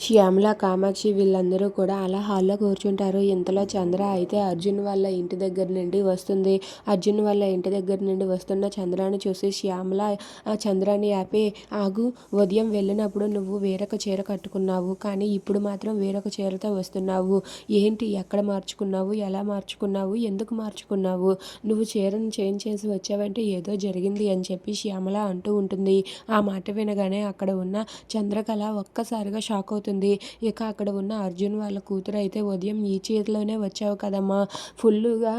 శ్యామల కామాక్షి వీళ్ళందరూ కూడా అలా హాల్లో కూర్చుంటారు. ఇంతలో చంద్ర అయితే అర్జున్ వాళ్ళ ఇంటి దగ్గర నుండి వస్తుంది. అర్జున్ వాళ్ళ ఇంటి దగ్గర నుండి వస్తున్న చంద్రాని చూసి శ్యామల ఆ చంద్రాని ఆపి ఆగు ఉదయం వెళ్ళినప్పుడు నువ్వు వేరొక చీర కట్టుకున్నావు కానీ ఇప్పుడు మాత్రం వేరొక చీరతో వస్తున్నావు. ఏంటి ఎక్కడ మార్చుకున్నావు ఎలా మార్చుకున్నావు ఎందుకు మార్చుకున్నావు? నువ్వు చీరను చేంజ్ చేసి వచ్చావంటే ఏదో జరిగింది అని చెప్పి శ్యామల అంటూ ఉంటుంది. ఆ మాట వినగానే అక్కడ ఉన్న చంద్రకళ ఒక్కసారిగా షాక్ అవుతుంది. ఇక అక్కడ ఉన్న అర్జున్ వాళ్ళ కూతురు అయితే ఉదయం ఈ చీరలోనే వచ్చావు కదమ్మా. ఫుల్గా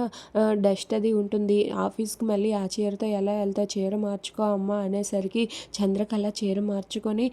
డస్ట్ అది ఉంటుంది. ఆఫీస్కి మళ్ళీ ఆ చీరతో ఎలా వెళ్తావు? చీర మార్చుకో అమ్మా అనేసరికి చంద్రకళ చీర మార్చుకొని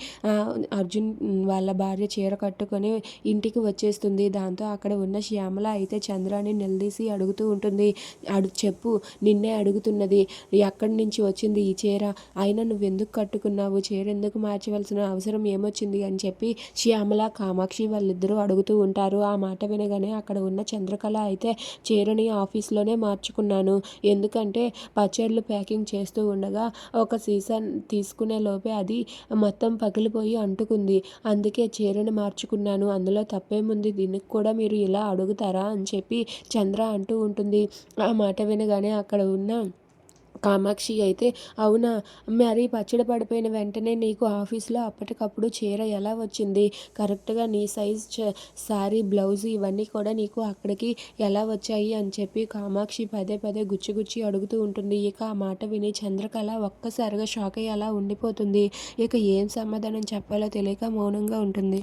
అర్జున్ వాళ్ళ భార్య చీర కట్టుకొని ఇంటికి వచ్చేస్తుంది. దాంతో అక్కడ ఉన్న శ్యామల అయితే చంద్రాన్ని నిలదీసి అడుగుతూ ఉంటుంది. అడు చెప్పు నిన్నే అడుగుతున్నది. ఎక్కడి నుంచి వచ్చింది ఈ చీర? అయినా నువ్వు ఎందుకు కట్టుకున్నావు? చీర ఎందుకు మార్చవలసిన అవసరం ఏమొచ్చింది? అని చెప్పి శ్యామ శ్యామల కామాక్షి వాళ్ళిద్దరూ అడుగుతూ ఉంటారు. ఆ మాట వినగానే అక్కడ ఉన్న చంద్రకళ అయితే చీరని ఆఫీస్లోనే మార్చుకున్నాను. ఎందుకంటే పచ్చళ్ళు ప్యాకింగ్ చేస్తూ ఉండగా ఒక సీసన్ తీసుకునే లోపే అది మొత్తం పగిలిపోయి అంటుకుంది. అందుకే చీరను మార్చుకున్నాను. అందులో తప్పేముంది? దీనికి కూడా మీరు ఇలా అడుగుతారా? అని చెప్పి చంద్ర అంటూ ఉంటుంది. ఆ మాట వినగానే అక్కడ ఉన్న కామాక్షి అయితే అవునా? మరి పచ్చడి పడిపోయిన వెంటనే నీకు ఆఫీస్లో అప్పటికప్పుడు చీర ఎలా వచ్చింది? కరెక్ట్గా నీ సైజ్ శారీ బ్లౌజ్ ఇవన్నీ కూడా నీకు అక్కడికి ఎలా వచ్చాయి అని చెప్పి కామాక్షి పదే పదే గుచ్చి గుచ్చి అడుగుతూ ఉంటుంది. ఇక ఆ మాట విని చంద్రకళ ఒక్కసారిగా షాక్ అయ్యి అలా ఉండిపోతుంది. ఇక ఏం సమాధానం చెప్పాలో తెలియక మౌనంగా ఉంటుంది.